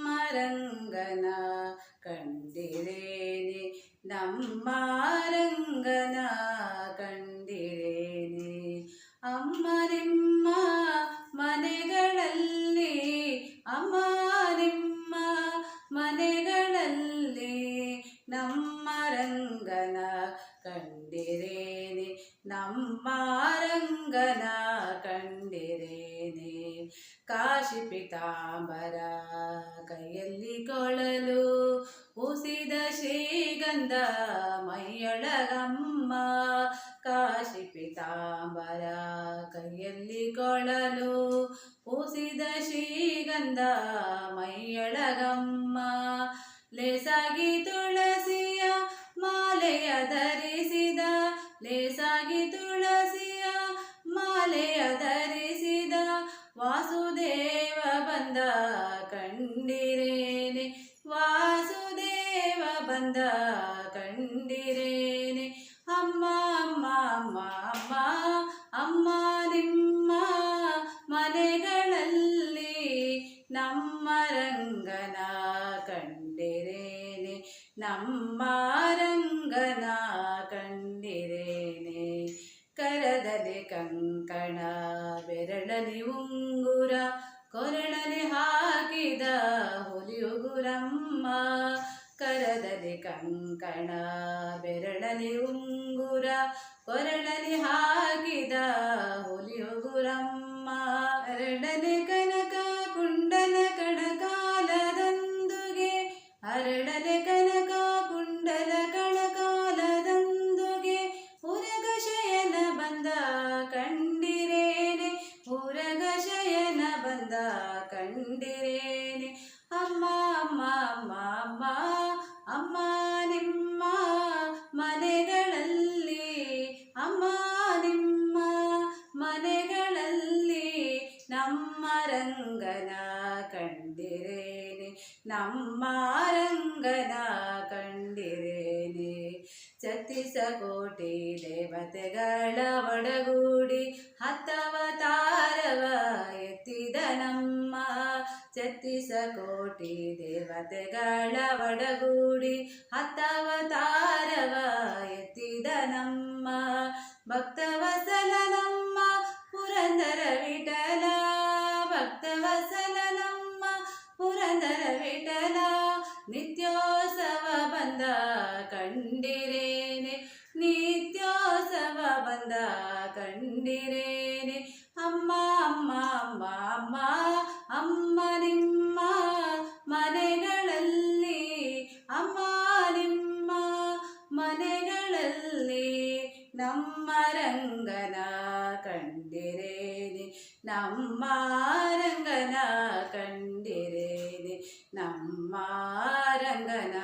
ನಮ್ಮರಂಗನ ಕಂಡಿರೇನೆ ನಮ್ಮರಂಗನ ಕಂಡಿರೇನೆ ಅಮ್ಮ ನಿಮ್ಮ ಮನೆಗಳಲ್ಲಿ ಅಮ್ಮ ನಿಮ್ಮ ಮನೆಗಳಲ್ಲಿ ನಮ್ಮರಂಗನ ಕಂಡಿರೇನೆ ನಮ್ಮರಂಗನ ಕಂಡಿರೇನೆ ಕಾಶಿ ಪಿತಾಂಬರ ಕೈಯಲ್ಲಿ ಕೊಳಲು ಉಸಿದ ಶ್ರೀಗಂಧ ಮೈಯೊಳಗಮ್ಮ. ಕಾಶಿ ಪಿತಾಂಬರ ಕೈಯಲ್ಲಿ ಕೊಳಲು ಉಸಿದ ಶ್ರೀಗಂಧ ಮೈಯೊಳಗಮ್ಮ. ಲೇಸಾಗಿ ತುಳಸಿಯ ಕಂಡಿರೇನೆ. ವಾಸುದೇವ ಬಂದ ಕಂಡಿರೇನೆ. ಅಮ್ಮ ಅಮ್ಮ ಅಮ್ಮ ಅಮ್ಮ ಅಮ್ಮ, ನಿಮ್ಮ ಮನೆಗಳಲ್ಲಿ ನಮ್ಮ ರಂಗನ ಕಂಡಿರೇನೆ. ನಮ್ಮ ರಂಗನ ಕಂಡಿರೇನೆ. ಕರದಲ್ಲಿ ಕಂಕಣ, ಬೆರಳಲಿ ಉಂಗುರ ಕೊರಳಲಿ ಕರದಲ್ಲಿ ಕಂಕಣ ಬೆರಳಲಿ ಉಂಗುರ, ಕೊರಳಲಿ ಹಾಕಿದ ಹುಲಿಯುಗುರಮ್ಮ. ಅರಳನೆ ಕನಕ ಕುಂಡಲ ಕಣಕಾಲದಂದುಗೆ ಅರಳಲೆ ಕನಕ ಕುಂಡಲ ಕಣಕಾಲದಂದುಗೆ, ಉರಗ ಶಯನ ಬಂದ ಕಂಡಿರೇನೆ, ಉರಗ ಶಯನ ಬಂದ ಕಂಡಿರೇನೆ. ಅಮ್ಮ ನಮ್ಮ ರಂಗನ ಕಂಡಿರೇನೆ ನಮ್ಮ ರಂಗನ ಕಂಡಿರೇನೆ. ಚತಿಸ ಕೋಟಿ ದೇವತೆಗಳ ಒಡಗೂಡಿ ಹತ್ತವತಾರವ ಎತ್ತಿದ ನಮ್ಮ ಚತಿಸ ಕೋಟಿ ದೇವತೆಗಳ ಒಡಗೂಡಿ ಹತ್ತವತಾರವ ಎತ್ತಿದ ನಮ್ಮ ಭಕ್ತವಸಲ ನಿತ್ಯೋತ್ಸವ ಬಂದ ಕಂಡಿರೇನೆ, ನಿತ್ಯೋತ್ಸವ ಬಂದ ಕಂಡಿರೇನೆ. ಅಮ್ಮ ಅಮ್ಮ ಅಮ್ಮ ಅಮ್ಮ ಅಮ್ಮ, ನಿಮ್ಮ ಮನೆಗಳಲ್ಲಿ, ಅಮ್ಮ, ನಿಮ್ಮ ಮನೆಗಳಲ್ಲಿ ನಮ್ಮ ರಂಗನ ಕಂಡಿರೇನೆ, ನಮ್ಮ ರಂಗನ ಕಂಡಿರೇನೆ. ನಮ್ಮ ರಂಗನ